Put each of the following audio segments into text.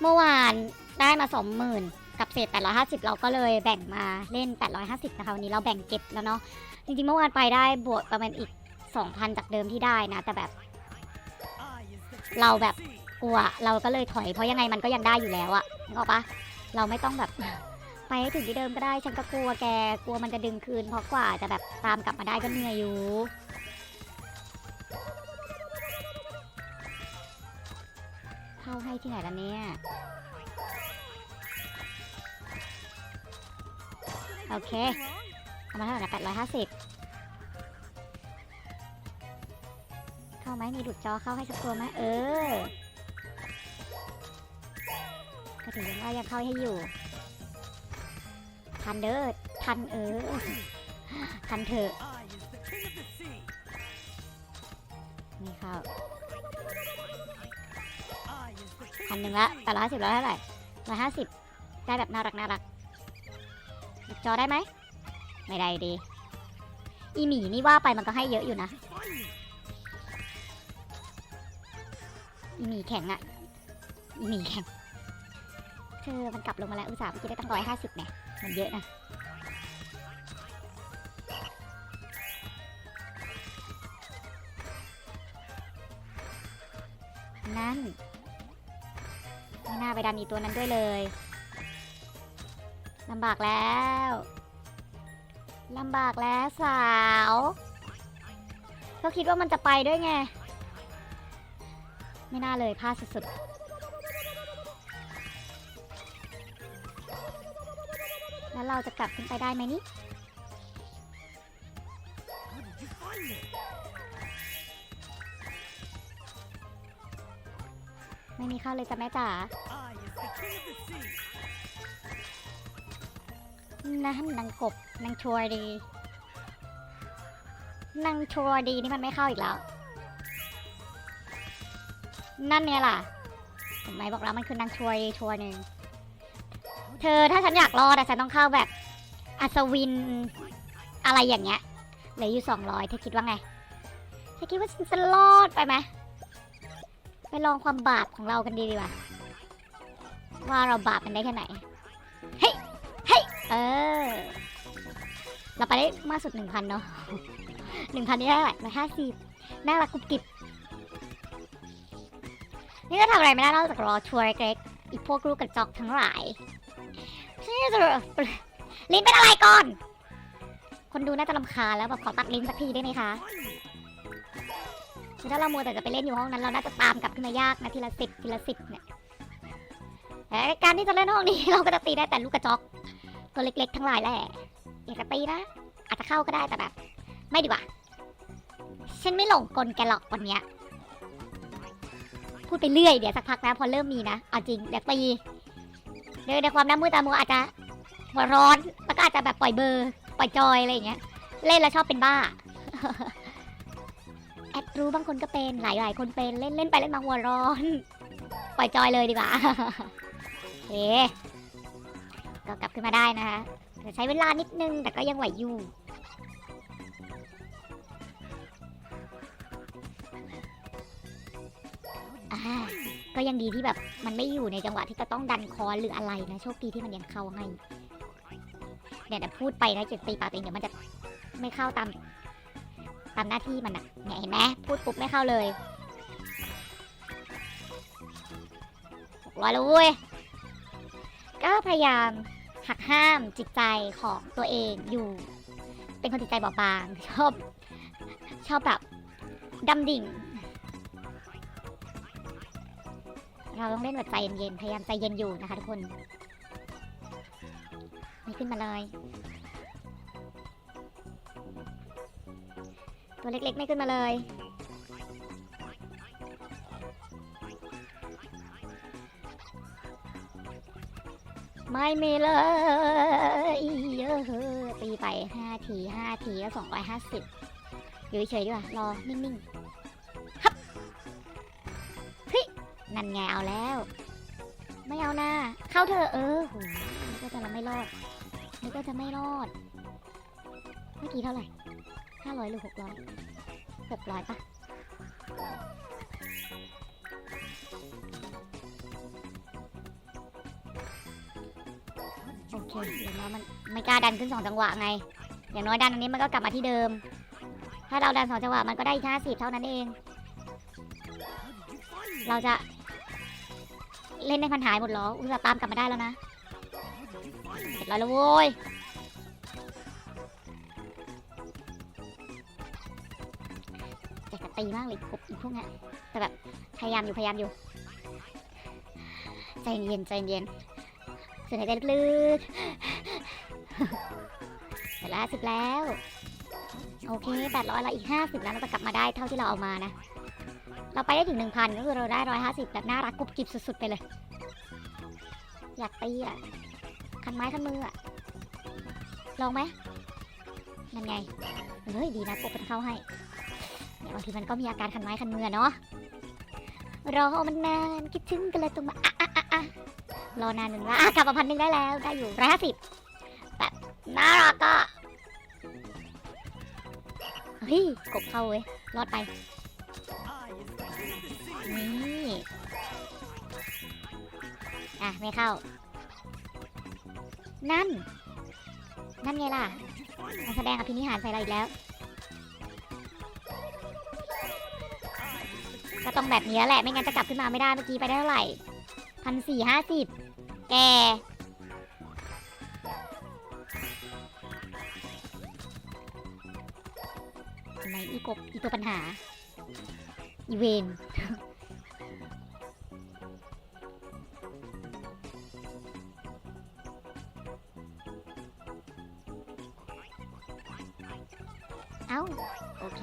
เมื่อวานได้มาสองหมื่นกับเศษ 850 เราก็เลยแบ่งมาเล่น 850 นะคะวันนี้เราแบ่งเก็บแล้วเนาะจริงๆเมื่อวานไปได้บวกประมาณอีก 2,000 จากเดิมที่ได้นะ แต่แบบ เราแบบกลัวเราก็เลยถอยเพราะยังไงมันก็ยังได้อยู่แล้วอะนึกออกปะเราไม่ต้องแบบ ไปให้ถึงที่เดิมก็ได้ ฉันก็กลัวแกกลัวมันจะดึงคืนเพราะกว่าจะแบบตามกลับมาได้ก็เหนื่อยอยู่ เข้าให้ที่ไหนล่ะเนี่ย โอเค เอามาเท่าไหร่นะแปดร้อยห้าสิบเข้าไหมมีดุดจอเข้าให้สักตัวไหมเออ ก็ถือว่ายังเข้าให้อยู่ ทันเด้อ ทันเออ ทันเถอะ พันหนึ่งละแต่ร้อยสิบร้อยเท่าไหร่ร้อยห้าสิบได้แบบน่ารักน่ารักจอได้ไหมไม่ได้ดี อีหมีนี่ว่าไปมันก็ให้เยอะอยู่นะ อีหมีแข็งอะอีหมีแข็งเธอมันกลับลงมาแล้วอุตส่าห์เมื่อกี้ได้ตั้งร้อยห้าสิบเนี่ยมันเยอะนะนั่น ไปดันอีตัวนั้นด้วยเลยลำบากแล้วลำบากแล้วสาวก็คิดว่ามันจะไปด้วยไง ไม่น่าเลยพลาดสุดๆ แล้วเราจะกลับขึ้นไปได้ไหมนี่ไม่มีข้าวเลยจ้ะแม่จ๋า นะนนางกบนางชัวดีนางชัวดีนี่มันไม่เข้าอีกแล้ว นั่นเนี่ยล่ะเห็นไหมบอกแล้วมันคือนางชัวดีชัวหนึ่งเธอถ้าฉันอยากรอดอะฉันต้องเข้าแบบอัศวินอะไรอย่างเงี้ยเหลืออยู่สองร้อยเธอคิดว่าไงเธอคิดว่าฉันจะรอดไปไหมไปลองความบาปของเรากันดีดีกว่า ว่าเราบาปกันได้แค่ไหน เฮ้ย เฮ้ย เออ เราไปได้มากสุดหนึ่งพันเนาะหนึ่งพันนี่ได้เท่าไหร่ร้อยห้าสิบน่ารักกุบกิบ นี่ก็ทำอะไรไม่ได้นอกจากรอชัวร์เล็กๆอีกพวกลูกกระจอกทั้งหลายนี่จะลิ้นเป็นอะไรก่อน คนดูน่าจะรำคาแล้วแบบขอตัดลิ้นสักทีได้ไหมคะถ้าเรามัวแต่จะไปเล่นอยู่ห้องนั้น เราน่าจะตามกลับขึ้นมายากนะทีละสิบทีละสิบน แต่การที่จะเล่นห้องนี้เราก็จะตีได้แต่ลูกกระจอกตัวเล็ก ๆ ทั้งหลายแหละอยากจะตีนะ อาจจะเข้าก็ได้แต่แบบ ไม่ดีกว่า ฉันไม่หลงกลแกหรอกวันเนี้ยพูดไปเรื่อยเดี๋ยวสักพักนะพอเริ่มมีนะเอาจริงเดี๋ยวตีเดี๋ยวในความน้ำมือตามัวอาจจะหัวร้อนแล้วก็อาจจะแบบปล่อยเบอร์ปล่อยจอยอะไรอย่างเงี้ย เล่นแล้วชอบเป็นบ้าแอดรู้บางคนก็เป็นหลายๆ คนเป็นเล่นเล่นไปเล่นมาหัวร้อน ปล่อยจอยเลยดีกว่า เค ก็กลับขึ้นมาได้นะคะแต่ใช้เวลานิดนึงแต่ก็ยังไหวอยู่อ่าก็ยังดีที่แบบมันไม่อยู่ในจังหวะที่จะต้องดันคอหรืออะไรนะโชคดีที่มันยังเข้าให้เนี่ยแต่พูดไปนะเจ็บตีปากตัวเองเดี๋ยวมันจะไม่เข้าตามตามหน้าที่มันอะเนี่ยเห็นไหมพูดปุ๊บไม่เข้าเลยหกร้อยแล้วเว้ย ก็พยายามหักห้ามจิตใจของตัวเองอยู่ เป็นคนจิตใจบอบบาง ชอบ ชอบแบบดำดิ่ง เราต้องเล่นแบบใจเย็นๆ พยายามใจเย็นอยู่นะคะทุกคน ไม่ขึ้นมาเลย ตัวเล็กๆ ไม่ขึ้นมาเลย ไม่มีเลยเยอะเฮ้อตีไปห้าทีห้าทีก็สองร้อยห้าสิบอยู่เฉยดีกว่ารอ นิ่งๆฮับฮ้ยนั่นไงเอาแล้ว ไม่เอานะเข้าเธอเออโหนี่ก็จะไม่รอด นี่ก็จะไม่รอด เมื่อกี้เท่าไหร่ห้าร้อยหรือหกร้อยหกร้อยปะ เคอย่างน้อยมันไม่กล้าดันขึ้นสองจังหวะไง อย่างน้อยดันอันนี้มันก็กลับมาที่เดิม ถ้าเราดันสองจังหวะมันก็ได้อีกห้าสิบเท่านั้นเอง เราจะเล่นในพันหายหมดหรอ อุตส่าห์ตามกลับมาได้แล้วนะเสร็จแล้วละโว้ยอยากจะตีมากเลยกบอีกพวกเนี้ยแต่แบบพยายามอยู่พยายามอยู่ ใจเย็นใจเย็น สูดหายใจลึกๆเสร็จแล้วสิบแล้ว โอเคแปดร้อยละอีกห้าสิบแล้วเราจะกลับมาได้เท่าที่เราเอามานะ เราไปได้ถึงหนึ่งพันก็คือเราได้ร้อยห้าสิบแบบน่ารักกรุบกริบสุดๆไปเลย อยากตีอะ คันไม้คันมืออะ ลองไหมนั่นไง เฮ้ยดีนะกบเป็นเข้าให้เนี่ยบางทีมันก็มีอาการคันไม้คันมือเนาะรอมันนานคิดถึงกันเลยตรงมาอะ รอนานหนึ่งละอะกลับมาพันหนึ่งได้แล้ว ได้อยู่ร้อยห้าสิบแบบน่ารักอะเฮ้ยกบเข้าเว้ย รอดไป นี่ อะ ไม่เข้า นั่น นั่นไงล่ะแสดงอภินิหารใส่เราอีกแล้ว ก็ต้องแบบนี้แหละ ไม่งั้นจะกลับขึ้นมาไม่ได้เมื่อกี้ไปได้เท่าไหร่พันสี่ห้าสิบ แกทำไมอีกบอีตัวปัญหา อีเวนเอ้า โอเค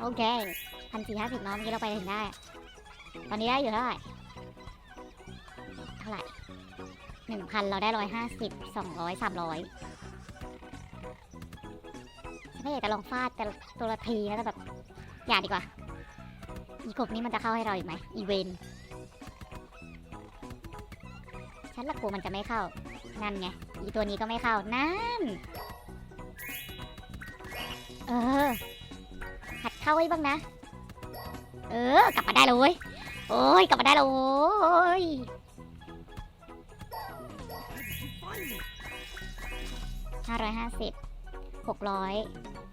โอเคพันสี่ห้าสิบเนาะเมื่อกี้เราไปถึงได้ ตอนนี้ได้อยู่เท่าไหร่ เท่าไหร่หนึ่งพันเราได้ร้อยห้าสิบสองร้อยสามร้อยไม่อยากจะลองฟาดแต่ตัวละทีนะแต่แบบอย่าดีกว่า อีกบนี้มันจะเข้าให้เราอีกไหมอีเวนฉันละกลัวมันจะไม่เข้า นั่นไง อีตัวนี้ก็ไม่เข้า นั่น เออ หัดเข้าไว้บ้างนะ เออ กลับมาได้แล้วเว้ย โอ้ย กลับมาได้แล้วโว้ย ห้าสิบหกร้อย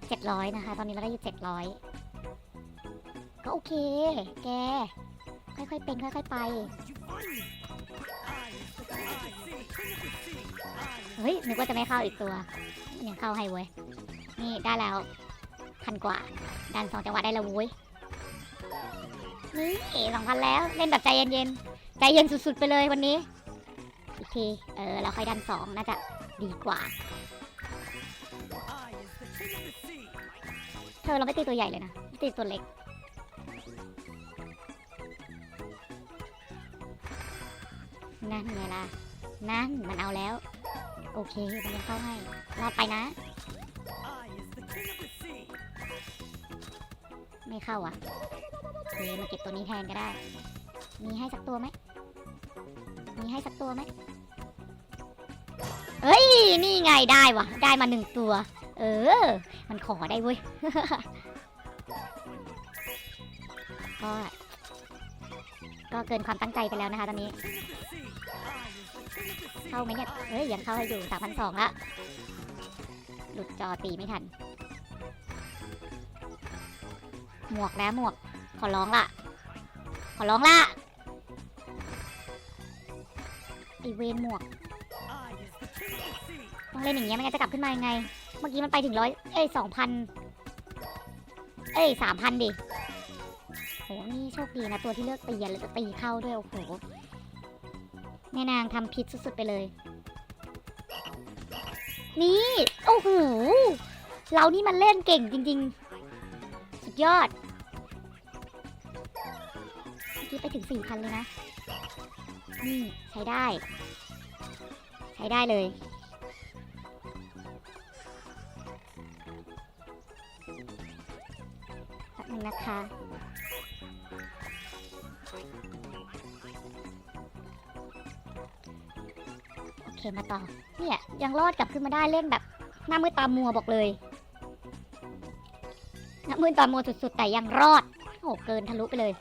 เจ็ดร้อยนะคะ ตอนนี้เราได้อยู่เจ็ดร้อยก็โอเค แก ค่อยๆ เป็น ค่อย ๆ ไป เฮ้ย นึกว่าจะไม่เข้าอีกตัว ยังเข้าให้เว้ย นี่ได้แล้วพันกว่า ดันสองจังหวะได้แล้วเว้ย นี่สองพันแล้ว เล่นแบบใจเย็นๆ ใจเย็นสุดๆ ไปเลยวันนี้ อีกที เออ เราค่อยดันสองน่าจะดีกว่า ธอเราไม่ตีตัวใหญ่เลยนะตีตัวเล็ก นั่นไงล่ะ นั่นมันเอาแล้ว โอเคมันยังเข้าให้รอดไปนะ ไม่เข้าอะโอเคมาเก็บตัวนี้แทนก็ได้ มีให้สักตัวไหม มีให้สักตัวไหมเอ้ย นี่ไงได้วะ ได้มาหนึ่งตัว เออ มันขอได้เว้ย ก็ ก็เกินความตั้งใจไปแล้วนะคะตอนนี้ เข้าไหมเนี่ย เฮ้ย ยังเข้าให้อยู่สามพันสองละ หลุดจอตีไม่ทัน หมวกแล้วหมวก ขอร้องละ ขอร้องละไอเวนหมวก ต้องเล่นอย่างเงี้ยไม่งั้นจะกลับขึ้นมายังไง เมื่อกี้มันไปถึงร้อยเอ้ยสองพัน เอ้ยสามพันดิโหนี่โชคดีนะตัวที่เลือกตีแล้วจะตีเข้าด้วยโอ้โหแม่นางทำพิษสุดๆไปเลย นี่โอ้โหเรานี่มันเล่นเก่งจริง ๆ สุดยอดเมื่อกี้ไปถึงสี่พันเลยนะ นี่ใช้ได้ ใช้ได้เลย นะคะ โอเคมาต่อ เนี่ย ยังรอดกลับขึ้นมาได้เล่นแบบ หน้ามือตามัวบอกเลย หน้ามือตามัวสุดๆ แต่ยังรอด โอ้เกินทะลุไปเลย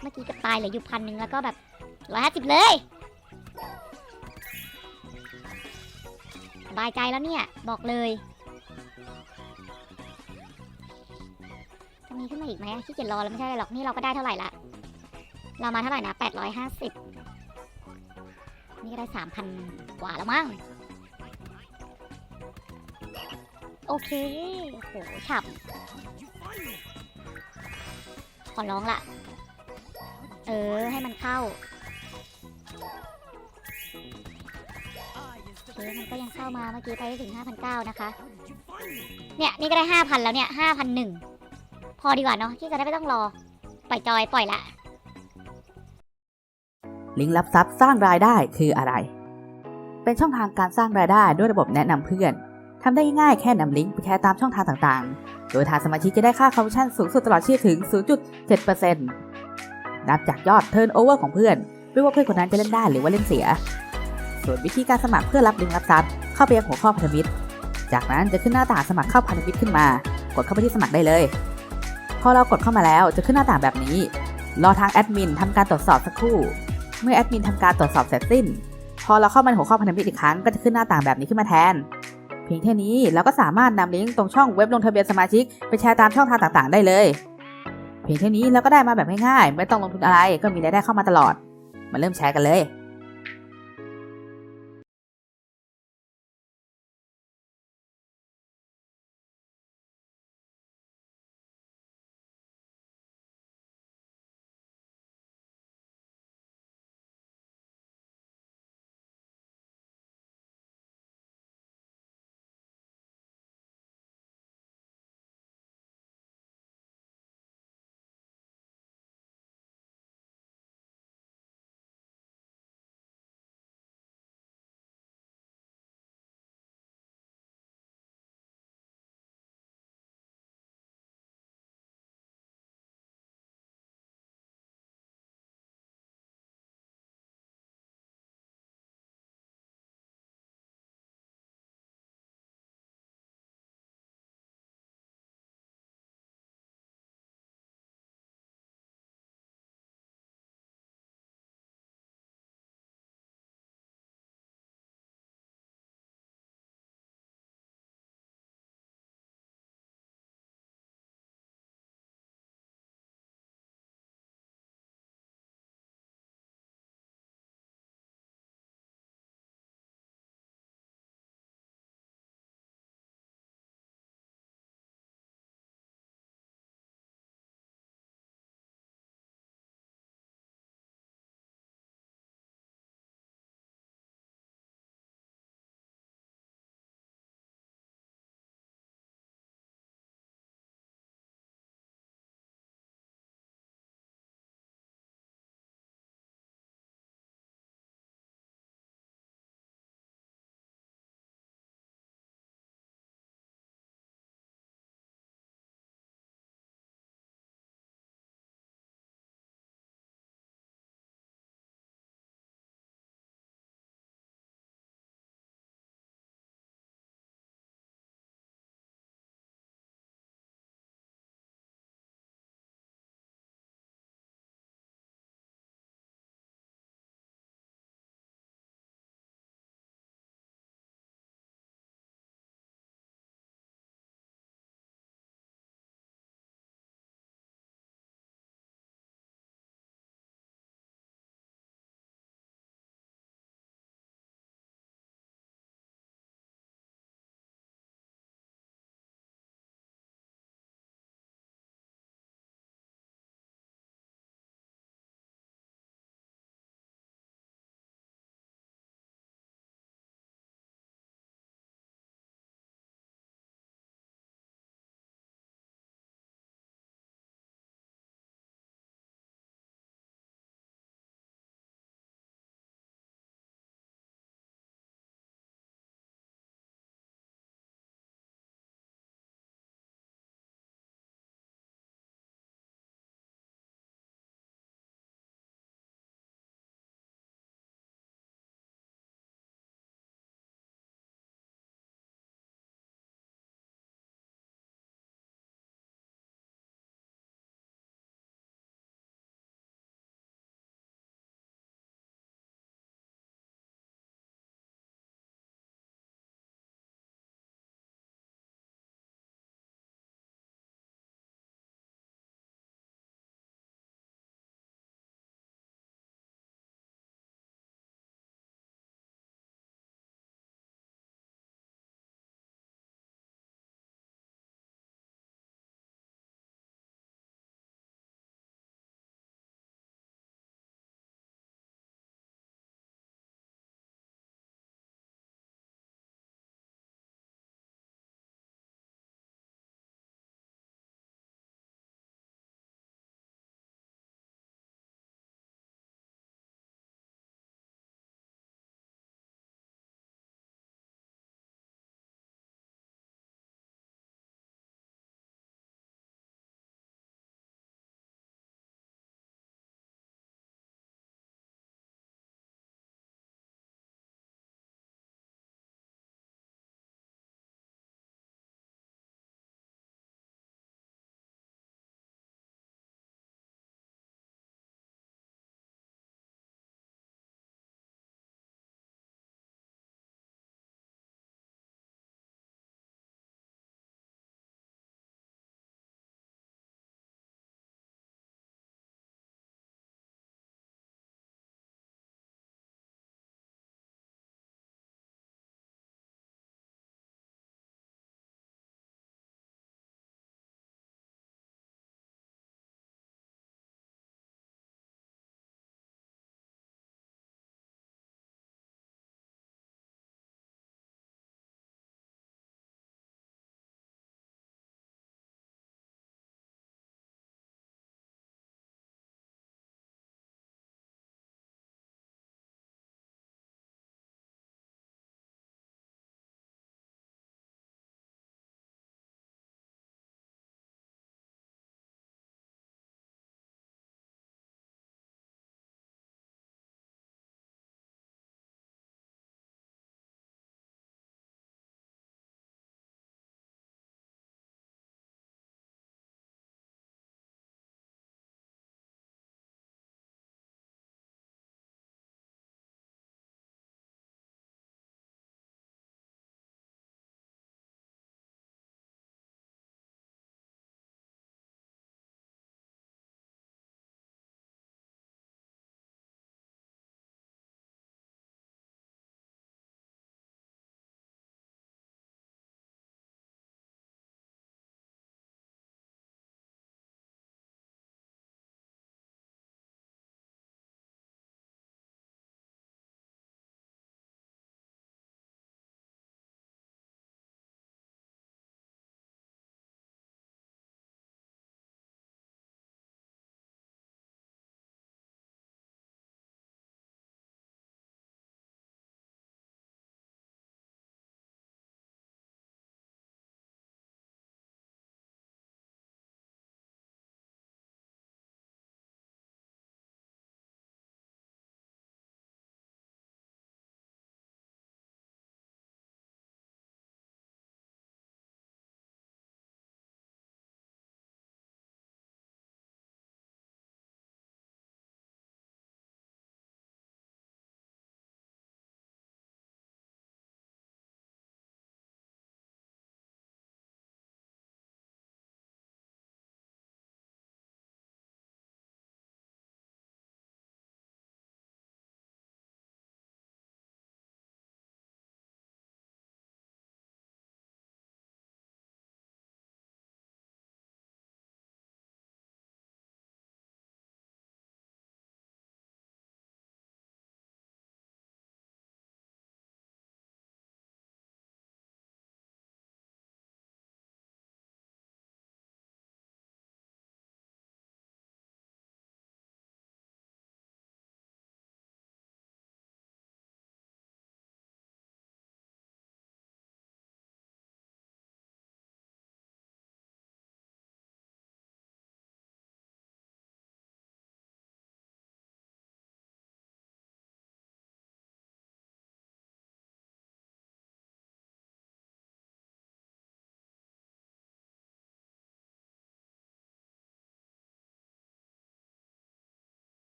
เมื่อกี้ก็ตายเหลืออยู่พันหนึ่งแล้วก็แบบร้อยห้าสิบเลยสบายใจแล้วเนี่ย บอกเลย ขึ้นมาอีกไหมขี้เกียจรอแล้วไม่ใช่หรอกนี่เราก็ได้เท่าไหร่ละเรามาเท่าไหร่นะแปดร้อยห้าสิบนี่ก็ได้สามพันกว่าแล้วมั้งโอเคโหฉ่ำขอร้องละเออ ให้มันเข้าโอเคมันก็ยังเข้ามาเมื่อกี้ไปได้ถึง 5,900 นะคะ เนี่ย นี่ก็ได้ 5,000 แล้วเนี่ย 5,001 พอดีกว่าเนาะที่จะได้ไม่ต้องรอ ปล่อยจอยปล่อยละ ลิงก์รับทรัพย์สร้างรายได้คืออะไร เป็นช่องทางการสร้างรายได้ด้วยระบบแนะนำเพื่อนทำได้ง่ายแค่นำลิงก์ไปแชร์ตามช่องทางต่างๆ โดยทางสมาชิกจะได้ค่าคอมมิชชั่นสูงสุดตลอดชีพถึง 0.7%นับจากยอดเทิร์นโอเวอร์ของเพื่อน ไม่ว่าเพื่อนคนนั้นจะเล่นได้หรือว่าเล่นเสีย ส่วนวิธีการสมัครเพื่อรับลิงก์รับทรัพย์เข้าไปยังหัวข้อพันธมิตร จากนั้นจะขึ้นหน้าต่างสมัครเข้าพันธมิตรขึ้นมา กดเข้าไปที่สมัครได้เลย พอเรากดเข้ามาแล้วจะขึ้นหน้าต่างแบบนี้ รอทางแอดมินทำการตรวจสอบสักครู่ เมื่อแอดมินทำการตรวจสอบเสร็จสิ้น พอเราเข้ามาในหัวข้อพันธมิตรอีกครั้งก็จะขึ้นหน้าต่างแบบนี้ขึ้นมาแทน เพียงแค่นี้เราก็สามารถนำลิงก์ตรงช่องเว็บลงทะเบียนสมาชิกไปแชร์ตามช่องทางต่างๆ ได้เลย เพียงแค่นี้เราก็ได้มาแบบง่ายๆไม่ต้องลงทุนอะไรก็มีรายได้เข้ามาตลอด มาเริ่มแชร์กันเลย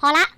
พอละ